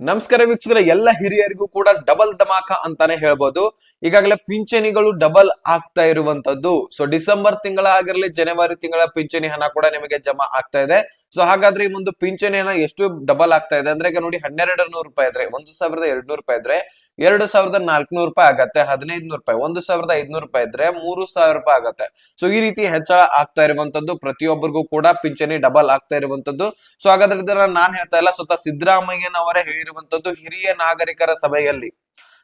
ನಮಸ್ಕಾರ ವೀಕ್ಷಕರ, ಎಲ್ಲ ಹಿರಿಯರಿಗೂ ಕೂಡ ಡಬಲ್ ಧಮಾಕ ಅಂತಾನೆ ಹೇಳ್ಬೋದು. ಈಗಾಗಲೇ ಪಿಂಚಣಿಗಳು ಡಬಲ್ ಆಗ್ತಾ ಇರುವಂತದ್ದು. ಸೊ ಡಿಸೆಂಬರ್ ತಿಂಗಳ ಆಗಿರ್ಲಿ ಜನವರಿ ತಿಂಗಳ ಪಿಂಚಣಿ ಹಣ ಕೂಡ ನಿಮಗೆ ಜಮಾ ಆಗ್ತಾ ಇದೆ. ಸೊ ಹಾಗಾದ್ರೆ ಈ ಒಂದು ಪಿಂಚಣಿ ಹಣ ಎಷ್ಟು ಡಬಲ್ ಆಗ್ತಾ ಇದೆ? ಅಂದ್ರೆ ಈಗ ನೋಡಿ ಹನ್ನೆರಡು ನೂರು ರೂಪಾಯಿ ಇದ್ರೆ ಒಂದು ಸಾವಿರದ ಎರಡ್ ನೂರು ರೂಪಾಯಿ ಇದ್ರೆ ಎರಡು ಸಾವಿರದ ನಾಲ್ಕುನೂರು ರೂಪಾಯಿ ಆಗತ್ತೆ ಹದಿನೈದು ನೂರು ರೂಪಾಯಿ. ಒಂದು ಸಾವಿರದ ಐದ್ನೂರು ರೂಪಾಯಿ ಇದ್ರೆ ಮೂರು ಸಾವಿರ ರೂಪಾಯಿ ಆಗತ್ತೆ. ಸೊ ಈ ರೀತಿ ಹೆಚ್ಚಳ ಆಗ್ತಾ ಇರುವಂತದ್ದು ಪ್ರತಿಯೊಬ್ಬರಿಗೂ ಕೂಡ ಪಿಂಚಣಿ ಡಬಲ್ ಆಗ್ತಾ ಇರುವಂತದ್ದು. ಸೊ ಹಾಗಾದ್ರೆ ಇದನ್ನ ನಾನ್ ಹೇಳ್ತಾ ಇಲ್ಲ. ಸ್ವತಃ ಸಿದ್ದರಾಮಯ್ಯನವರೇ ಹೇಳಿರುವಂತದ್ದು ಹಿರಿಯ ನಾಗರಿಕರ ಸಭೆಯಲ್ಲಿ.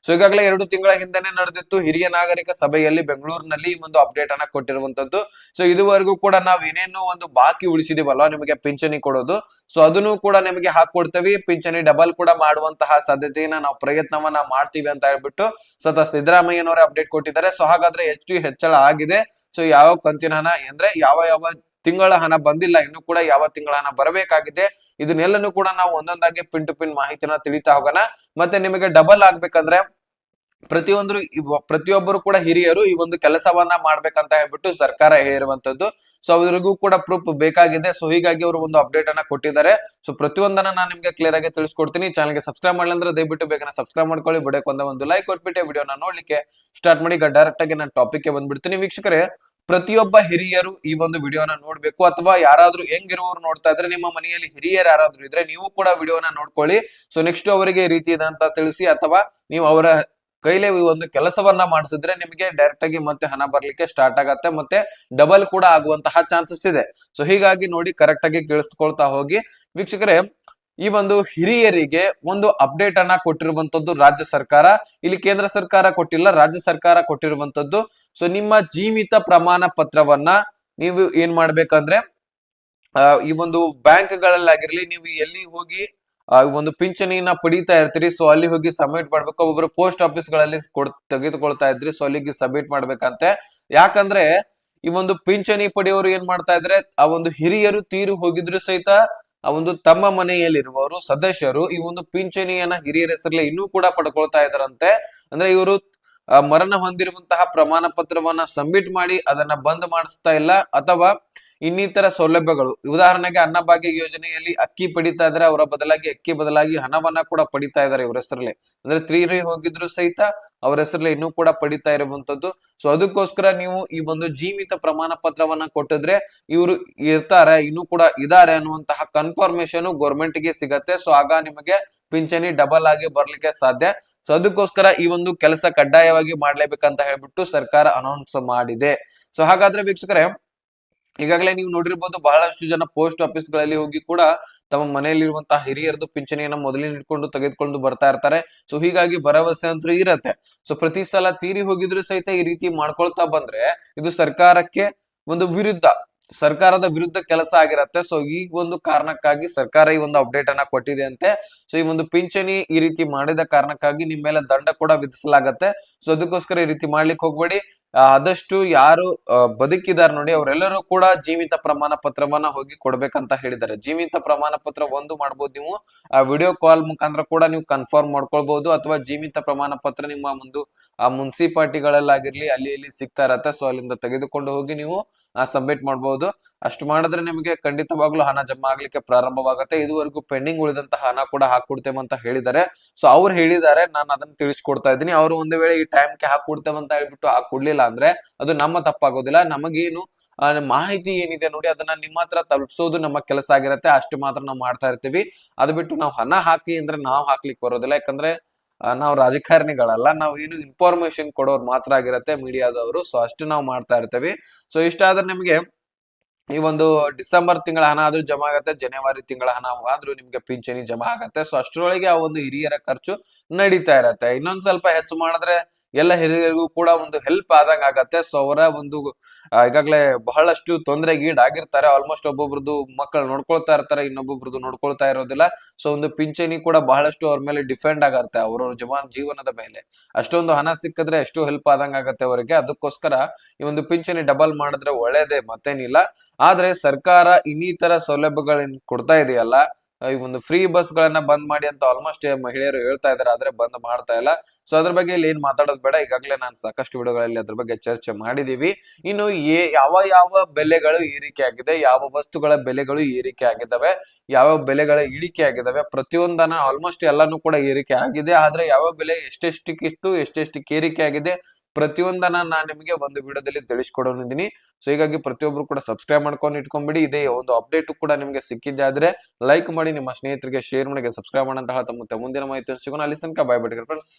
ಸೊ ಈಗಾಗಲೇ ಎರಡು ತಿಂಗಳ ಹಿಂದೆನೆ ನಡೆದಿತ್ತು. ಹಿರಿಯ ನಾಗರಿಕ ಸಭೆಯಲ್ಲಿ ಬೆಂಗಳೂರಿನಲ್ಲಿ ಈ ಒಂದು ಅಪ್ಡೇಟ್ ಅನ್ನ ಕೊಟ್ಟಿರುವಂತದ್ದು. ಸೊ ಇದುವರೆಗೂ ಕೂಡ ನಾವು ಏನೇನು ಒಂದು ಬಾಕಿ ಉಳಿಸಿದೀವಲ್ವಾ ನಿಮಗೆ ಪಿಂಚಣಿ ಕೊಡೋದು. ಸೊ ಅದನ್ನು ಕೂಡ ನಿಮಗೆ ಹಾಕೊಡ್ತೇವೆ. ಪಿಂಚಣಿ ಡಬಲ್ ಕೂಡ ಮಾಡುವಂತಹ ಸಾಧ್ಯತೆಯನ್ನ ನಾವು ಪ್ರಯತ್ನವನ್ನ ಮಾಡ್ತೀವಿ ಅಂತ ಹೇಳ್ಬಿಟ್ಟು ಸತ ಸಿದ್ದರಾಮಯ್ಯನವರೇ ಅಪ್ಡೇಟ್ ಕೊಟ್ಟಿದ್ದಾರೆ. ಸೊ ಹಾಗಾದ್ರೆ ಹೆಚ್ಚು ಹೆಚ್ಚಳ ಆಗಿದೆ. ಸೊ ಯಾವ ಕಂತಿನ ಅಂದ್ರೆ ಯಾವ ಯಾವ ತಿಂಗಳ ಹಣ ಬಂದಿಲ್ಲ, ಇನ್ನು ಕೂಡ ಯಾವ ತಿಂಗಳ ಹಣ ಬರಬೇಕಾಗಿದೆ, ಇದನ್ನೆಲ್ಲನೂ ಕೂಡ ನಾವು ಒಂದೊಂದಾಗಿ ಪಿನ್ ಟು ಪಿನ್ ಮಾಹಿತಿನ ತಿಳಿತಾ ಹೋಗೋಣ. ಮತ್ತೆ ನಿಮಗೆ ಡಬಲ್ ಆಗ್ಬೇಕಂದ್ರೆ, ಪ್ರತಿಯೊಂದ್ರು ಪ್ರತಿಯೊಬ್ಬರು ಕೂಡ ಹಿರಿಯರು ಈ ಒಂದು ಕೆಲಸವನ್ನ ಮಾಡ್ಬೇಕಂತ ಹೇಳ್ಬಿಟ್ಟು ಸರ್ಕಾರ ಹೇಳಿರುವಂತದ್ದು. ಸೊ ಅವ್ರಿಗೂ ಕೂಡ ಪ್ರೂಫ್ ಬೇಕಾಗಿದೆ. ಸೊ ಹೀಗಾಗಿ ಅವರು ಒಂದು ಅಪ್ಡೇಟ್ ಅನ್ನ ಕೊಟ್ಟಿದ್ದಾರೆ. ಸೊ ಪ್ರತಿಯೊಂದನ್ನ ನಾನು ನಿಮ್ಗೆ ಕ್ಲಿಯರ್ ಆಗಿ ತಿಳಿಸ್ಕೊಡ್ತೀನಿ. ಚಾನಲ್ಗೆ ಸಬ್ಸ್ಕ್ರೈಬ್ ಮಾಡಲಿಲ್ಲ ಅಂದ್ರೆ ದಯವಿಟ್ಟು ಬೇಗನೆ ಸಬ್ಸ್ಕ್ರೈಬ್ ಮಾಡ್ಕೊಳ್ಳಿ. ಬಿಡಕ್ಕೆ ಒಂದೇ ಒಂದು ಲೈಕ್ ಕೊಟ್ಬಿಟ್ಟೆ ವಿಡಿಯೋನ ನೋಡ್ಲಿಕ್ಕೆ ಸ್ಟಾರ್ಟ್ ಮಾಡಿ. ಈಗ ಡೈರೆಕ್ಟ್ ಆಗಿ ನಾನು ಟಾಪಿಕ್ ಬಂದ್ಬಿಡ್ತೀನಿ. ವೀಕ್ಷಕರೇ ಪ್ರತಿಯೊಬ್ಬ ಹಿರಿಯರು ಈ ಒಂದು ವಿಡಿಯೋನ ನೋಡ್ಬೇಕು ಅಥವಾ ಯಾರಾದ್ರೂ ಹೆಂಗಿರುವವರು ನೋಡ್ತಾ ಇದ್ರೆ ನಿಮ್ಮ ಮನೆಯಲ್ಲಿ ಹಿರಿಯರು ಯಾರಾದ್ರೂ ಇದ್ರೆ ನೀವು ಕೂಡ ವಿಡಿಯೋನ ನೋಡ್ಕೊಳ್ಳಿ. ಸೊ ನೆಕ್ಸ್ಟ್ ಅವರಿಗೆ ಈ ರೀತಿ ಇದೆ ತಿಳಿಸಿ ಅಥವಾ ನೀವು ಅವರ ಕೈಲೇ ಒಂದು ಕೆಲಸವನ್ನ ಮಾಡಿಸಿದ್ರೆ ನಿಮಗೆ ಡೈರೆಕ್ಟ್ ಆಗಿ ಮತ್ತೆ ಹಣ ಬರ್ಲಿಕ್ಕೆ ಸ್ಟಾರ್ಟ್ ಆಗತ್ತೆ ಮತ್ತೆ ಡಬಲ್ ಕೂಡ ಆಗುವಂತಹ ಚಾನ್ಸಸ್ ಇದೆ. ಸೊ ಹೀಗಾಗಿ ನೋಡಿ ಕರೆಕ್ಟ್ ಆಗಿ ಕೇಳಿಸ್ಕೊಳ್ತಾ ಹೋಗಿ. ವೀಕ್ಷಕರೇ ಈ ಒಂದು ಹಿರಿಯರಿಗೆ ಒಂದು ಅಪ್ಡೇಟ್ ಅನ್ನ ಕೊಟ್ಟಿರುವಂತದ್ದು ರಾಜ್ಯ ಸರ್ಕಾರ. ಇಲ್ಲಿ ಕೇಂದ್ರ ಸರ್ಕಾರ ಕೊಟ್ಟಿಲ್ಲ ರಾಜ್ಯ ಸರ್ಕಾರ ಕೊಟ್ಟಿರುವಂತದ್ದು. ಸೊ ನಿಮ್ಮ ಜೀವಿತ ಪ್ರಮಾಣ ಪತ್ರವನ್ನ ನೀವು ಏನ್ ಮಾಡ್ಬೇಕಂದ್ರೆ ಆ, ಈ ಒಂದು ಬ್ಯಾಂಕ್ಗಳಲ್ಲಾಗಿರ್ಲಿ ನೀವು ಎಲ್ಲಿ ಹೋಗಿ ಒಂದು ಪಿಂಚಣಿಯನ್ನ ಪಡೀತಾ ಇರ್ತೀರಿ ಸೊ ಅಲ್ಲಿ ಹೋಗಿ ಸಬ್ಮಿಟ್ ಮಾಡ್ಬೇಕು. ಒಬ್ಬೊಬ್ರು ಪೋಸ್ಟ್ ಆಫೀಸ್ಗಳಲ್ಲಿ ತೆಗೆದುಕೊಳ್ತಾ ಇದ್ರಿ ಸೊ ಅಲ್ಲಿಗೆ ಸಬ್ಮಿಟ್ ಮಾಡ್ಬೇಕಂತೆ. ಯಾಕಂದ್ರೆ ಈ ಒಂದು ಪಿಂಚಣಿ ಪಡೆಯೋರು ಏನ್ ಮಾಡ್ತಾ ಇದ್ರೆ ಆ ಒಂದು ಹಿರಿಯರು ತೀರು ಹೋಗಿದ್ರು ಸಹಿತ ಆ ಒಂದು ತಮ್ಮ ಮನೆಯಲ್ಲಿರುವವರು, ಸದಸ್ಯರು ಈ ಒಂದು ಪಿಂಚಣಿಯನ್ನ ಹಿರಿಯರ ಹೆಸರಲ್ಲಿ ಇನ್ನೂ ಕೂಡ ಪಡ್ಕೊಳ್ತಾ ಇದ್ದಾರಂತೆ. ಅಂದ್ರೆ ಇವರು ಮರಣ ಹೊಂದಿರುವಂತಹ ಪ್ರಮಾಣ ಪತ್ರವನ್ನ ಸಬ್ಮಿಟ್ ಮಾಡಿ ಅದನ್ನ ಬಂದ್ ಮಾಡಿಸ್ತಾ ಇಲ್ಲ, ಅಥವಾ ಇನ್ನಿತರ ಸೌಲಭ್ಯಗಳು. ಉದಾಹರಣೆಗೆ ಅನ್ನಭಾಗ್ಯ ಯೋಜನೆಯಲ್ಲಿ ಅಕ್ಕಿ ಪಡಿತಾ ಇದ್ರೆ ಅವರ ಬದಲಾಗಿ ಅಕ್ಕಿ ಬದಲಾಗಿ ಹಣವನ್ನ ಕೂಡ ಪಡಿತಾ ಇದಾರೆ ಇವರ ಹೆಸರಲ್ಲಿ. ಅಂದ್ರೆ ತ್ರೀರಿ ಹೋಗಿದ್ರು ಸಹಿತ ಅವ್ರ ಹೆಸರಲ್ಲಿ ಇನ್ನೂ ಕೂಡ ಪಡಿತಾ ಇರುವಂತದ್ದು ಸೊ ಅದಕ್ಕೋಸ್ಕರ ನೀವು ಈ ಒಂದು ಜೀವಿತ ಪ್ರಮಾಣ ಪತ್ರವನ್ನ ಕೊಟ್ಟಿದ್ರೆ ಇವರು ಇರ್ತಾರೆ, ಇನ್ನೂ ಕೂಡ ಇದಾರೆ ಅನ್ನುವಂತಹ ಕನ್ಫರ್ಮೇಶನ್ ಗೌರ್ಮೆಂಟ್ಗೆ ಸಿಗತ್ತೆ. ಸೊ ಆಗ ನಿಮಗೆ ಪಿಂಚಣಿ ಡಬಲ್ ಆಗಿ ಬರ್ಲಿಕ್ಕೆ ಸಾಧ್ಯ. ಸೊ ಅದಕ್ಕೋಸ್ಕರ ಈ ಒಂದು ಕೆಲಸ ಕಡ್ಡಾಯವಾಗಿ ಮಾಡ್ಲೇಬೇಕಂತ ಹೇಳ್ಬಿಟ್ಟು ಸರ್ಕಾರ ಅನೌನ್ಸ್ ಮಾಡಿದೆ. ಸೊ ಹಾಗಾದ್ರೆ ವೀಕ್ಷಕರೇ ಈಗಾಗಲೇ ನೀವು ನೋಡಿರ್ಬೋದು ಬಹಳಷ್ಟು ಜನ ಪೋಸ್ಟ್ ಆಫೀಸ್ಗಳಲ್ಲಿ ಹೋಗಿ ಕೂಡ ತಮ್ಮ ಮನೆಯಲ್ಲಿರುವಂತಹ ಹಿರಿಯರದು ಪಿಂಚಣಿಯನ್ನ ಮೊದಲಿನ ಇಟ್ಕೊಂಡು ತೆಗೆದುಕೊಂಡು ಬರ್ತಾ ಇರ್ತಾರೆ. ಸೊ ಹೀಗಾಗಿ ಭರವಸೆ ಅಂತೂ ಇರತ್ತೆ. ಸೊ ಪ್ರತಿ ಸಲ ತೀರಿ ಹೋಗಿದ್ರು ಸಹಿತ ಈ ರೀತಿ ಮಾಡ್ಕೊಳ್ತಾ ಬಂದ್ರೆ ಇದು ಸರ್ಕಾರಕ್ಕೆ ಒಂದು ವಿರುದ್ಧ, ಸರ್ಕಾರದ ವಿರುದ್ಧ ಕೆಲಸ ಆಗಿರತ್ತೆ. ಸೊ ಈ ಒಂದು ಕಾರಣಕ್ಕಾಗಿ ಸರ್ಕಾರ ಈ ಒಂದು ಅಪ್ಡೇಟ್ ಅನ್ನ ಕೊಟ್ಟಿದೆ ಅಂತೆ ಸೊ ಈ ಒಂದು ಪಿಂಚಣಿ ಈ ರೀತಿ ಮಾಡಿದ ಕಾರಣಕ್ಕಾಗಿ ನಿಮ್ಮ ಮೇಲೆ ದಂಡ ಕೂಡ ವಿಧಿಸಲಾಗತ್ತೆ. ಸೊ ಅದಕ್ಕೋಸ್ಕರ ಈ ರೀತಿ ಮಾಡ್ಲಿಕ್ಕೆ ಹೋಗ್ಬೇಡಿ. ಆದಷ್ಟು ಯಾರು ಬದುಕಿದ್ದಾರೆ ನೋಡಿ ಅವರೆಲ್ಲರೂ ಕೂಡ ಜೀವಿತ ಪ್ರಮಾಣ ಪತ್ರವನ್ನ ಹೋಗಿ ಕೊಡ್ಬೇಕಂತ ಹೇಳಿದ್ದಾರೆ. ಜೀವಿತ ಪ್ರಮಾಣ ಪತ್ರ ಒಂದು ಮಾಡ್ಬೋದು ನೀವು. ಆ, ವಿಡಿಯೋ ಕಾಲ್ ಮುಖಾಂತರ ಕೂಡ ನೀವು ಕನ್ಫರ್ಮ್ ಮಾಡ್ಕೊಳ್ಬಹುದು ಅಥವಾ ಜೀವಿತ ಪ್ರಮಾಣ ಪತ್ರ ನಿಮ್ಮ ಒಂದು ಆ, ಮುನ್ಸಿಪಾಲ್ಟಿಗಳಲ್ಲಾಗಿರ್ಲಿ ಅಲ್ಲಿ ಇಲ್ಲಿ ಸಿಗ್ತಾ ಇರತ್ತೆ. ಸೊ, ಅಲ್ಲಿಂದ ತೆಗೆದುಕೊಂಡು ಹೋಗಿ ನೀವು ಸಬ್ಮಿಟ್ ಮಾಡಬಹುದು ಅಷ್ಟು ಮಾಡಿದ್ರೆ ನಿಮಗೆ ಖಂಡಿತವಾಗ್ಲೂ ಹಣ ಜಮಾ ಆಗ್ಲಿಕ್ಕೆ ಪ್ರಾರಂಭವಾಗುತ್ತೆ. ಇದುವರೆಗೂ ಪೆಂಡಿಂಗ್ ಉಳಿದಂತಹ ಹಣ ಕೂಡ ಹಾಕೊಡ್ತೇವೆ ಅಂತ ಹೇಳಿದ್ದಾರೆ. ಸೊ ಅವ್ರು ಹೇಳಿದ್ದಾರೆ, ನಾನು ಅದನ್ನ ತಿಳಿಸ್ಕೊಡ್ತಾ ಇದ್ದೀನಿ. ಅವರು ಒಂದು ವೇಳೆ ಈ ಟೈಮ್ಗೆ ಹಾಕೊಡ್ತೇವೆ ಅಂತ ಹೇಳ್ಬಿಟ್ಟು ಹಾಕೊಡ್ಲಿಲ್ಲ ಅಂದ್ರೆ ಅದು ನಮ್ಮ ತಪ್ಪಾಗೋದಿಲ್ಲ. ನಮಗೇನು ಮಾಹಿತಿ ಏನಿದೆ ನೋಡಿ, ಅದನ್ನ ನಿಮ್ಮ ಹತ್ರ ತಲುಪಿಸೋದು ನಮ್ಮ ಕೆಲಸ ಆಗಿರತ್ತೆ. ಅಷ್ಟು ಮಾತ್ರ ನಾವು ಮಾಡ್ತಾ ಇರ್ತೀವಿ. ಅದು ಬಿಟ್ಟು ನಾವು ಹಣ ಹಾಕಿ ಅಂದ್ರೆ ನಾವು ಹಾಕ್ಲಿಕ್ಕೆ ಬರೋದಿಲ್ಲ. ಯಾಕಂದ್ರೆ ನಾವು ರಾಜಕಾರಣಿಗಳಲ್ಲ, ನಾವು ಏನು ಇನ್ಫಾರ್ಮೇಶನ್ ಕೊಡೋರು ಮಾತ್ರ ಆಗಿರತ್ತೆ ಮೀಡಿಯಾದವರು. ಸೊ ಅಷ್ಟು ನಾವು ಮಾಡ್ತಾ ಇರ್ತೇವೆ. ಸೊ ಇಷ್ಟ ಆದ್ರೆ ನಿಮಗೆ ಈ ಒಂದು ಡಿಸೆಂಬರ್ ತಿಂಗಳ ಹಣ ಆದ್ರೂ ಜಮಾ ಆಗತ್ತೆ, ಜನವರಿ ತಿಂಗಳ ಹಣ ಆದ್ರೂ ನಿಮ್ಗೆ ಪಿಂಚಣಿ ಜಮಾ ಆಗತ್ತೆ. ಸೊ ಅಷ್ಟರೊಳಗೆ ಆ ಒಂದು ಹಿರಿಯರ ಖರ್ಚು ನಡೀತಾ ಇರತ್ತೆ. ಇನ್ನೊಂದ್ ಸ್ವಲ್ಪ ಹೆಚ್ಚು ಮಾಡಿದ್ರೆ ಎಲ್ಲ ಹಿರಿಯರಿಗೂ ಕೂಡ ಒಂದು ಹೆಲ್ಪ್ ಆದಂಗ ಆಗತ್ತೆ. ಸೊ ಅವರ ಒಂದು ಈಗಾಗಲೇ ಬಹಳಷ್ಟು ಗೀಡ್ ಆಗಿರ್ತಾರೆ ಆಲ್ಮೋಸ್ಟ್ ಒಬ್ಬೊಬ್ರದ್ದು ಮಕ್ಕಳು ನೋಡ್ಕೊಳ್ತಾ ಇರ್ತಾರೆ, ಇನ್ನೊಬ್ಬೊಬ್ರದ್ದು ನೋಡ್ಕೊಳ್ತಾ ಇರೋದಿಲ್ಲ. ಸೊ ಒಂದು ಪಿಂಚಣಿ ಕೂಡ ಬಹಳಷ್ಟು ಅವ್ರ ಮೇಲೆ ಡಿಪೆಂಡ್ ಆಗತ್ತೆ, ಅವರ ಜವಾನ್ ಜೀವನದ ಮೇಲೆ. ಅಷ್ಟೊಂದು ಹಣ ಸಿಕ್ಕಿದ್ರೆ ಎಷ್ಟು ಹೆಲ್ಪ್ ಆದಂಗ ಆಗತ್ತೆ ಅವರಿಗೆ. ಅದಕ್ಕೋಸ್ಕರ ಈ ಒಂದು ಪಿಂಚಣಿ ಡಬಲ್ ಮಾಡಿದ್ರೆ ಒಳ್ಳೇದೇ ಮತ್ತೇನಿಲ್ಲ. ಆದ್ರೆ ಸರ್ಕಾರ ಇನ್ನಿತರ ಸೌಲಭ್ಯಗಳನ್ನ ಕೊಡ್ತಾ ಇದೆಯಲ್ಲ ಈ ಒಂದು ಫ್ರೀ ಬಸ್ ಗಳನ್ನ ಬಂದ್ ಮಾಡಿ ಅಂತ ಆಲ್ಮೋಸ್ಟ್ ಮಹಿಳೆಯರು ಹೇಳ್ತಾ ಇದಾರೆ, ಆದ್ರೆ ಬಂದ್ ಮಾಡ್ತಾ ಇಲ್ಲ. ಸೊ ಅದ್ರ ಬಗ್ಗೆ ಇಲ್ಲಿ ಏನ್ ಮಾತಾಡೋದು ಬೇಡ. ಈಗಾಗಲೇ ನಾನು ಸಾಕಷ್ಟು ವಿಡಿಯೋಗಳಲ್ಲಿ ಅದ್ರ ಬಗ್ಗೆ ಚರ್ಚೆ ಮಾಡಿದೀವಿ. ಇನ್ನು ಯಾವ ಯಾವ ಬೆಲೆಗಳು ಏರಿಕೆ ಆಗಿದೆ, ಯಾವ ವಸ್ತುಗಳ ಬೆಲೆಗಳು ಏರಿಕೆ ಆಗಿದ್ದಾವೆ, ಯಾವ ಬೆಲೆಗಳ ಇಳಿಕೆ ಆಗಿದ್ದಾವೆ, ಪ್ರತಿಯೊಂದನ್ನ ಆಲ್ಮೋಸ್ಟ್ ಎಲ್ಲಾನು ಕೂಡ ಏರಿಕೆ ಆಗಿದೆ. ಆದ್ರೆ ಯಾವ ಬೆಲೆ ಎಷ್ಟೆಷ್ಟಕ್ಕಿತ್ತು ಎಷ್ಟೆಷ್ಟಕ್ಕೆ ಏರಿಕೆ ಆಗಿದೆ ಪ್ರತಿಯೊಂದನ್ನ ನಾನು ನಿಮಗೆ ಒಂದು ವಿಡಿಯೋದಲ್ಲಿ ತಿಳಿಸ್ಕೊಡೋನಿದ್ದೀನಿ ಸೊ ಹೀಗಾಗಿ ಪ್ರತಿಯೊಬ್ರು ಕೂಡ ಸಬ್ಸ್ಕ್ರೈಬ್ ಮಾಡ್ಕೊಂಡು ಇಟ್ಕೊಂಡ್ಬಿಡಿ ಇದೇ ಒಂದು ಅಪ್ಡೇಟ್ ಕೂಡ ನಿಮಗೆ ಸಿಕ್ಕಿದ್ದೆ ಆದ್ರೆ ಲೈಕ್ ಮಾಡಿ ನಿಮ್ಮ ಸ್ನೇಹಿತರಿಗೆ ಶೇರ್ ಮಾಡಿ ಸಬ್ಸ್ಕ್ರೈಬ್ ಮಾಡಂತ ತಮ್ಮ ಮುಂದಿನ ಮಾಹಿತಿ ಸಿಗೋಣ. ಅಲ್ಲಿ ತನಕ ಬಾಯ್ ಬಿಟ್ಟಿಗೆ ಫ್ರೆಂಡ್ಸ್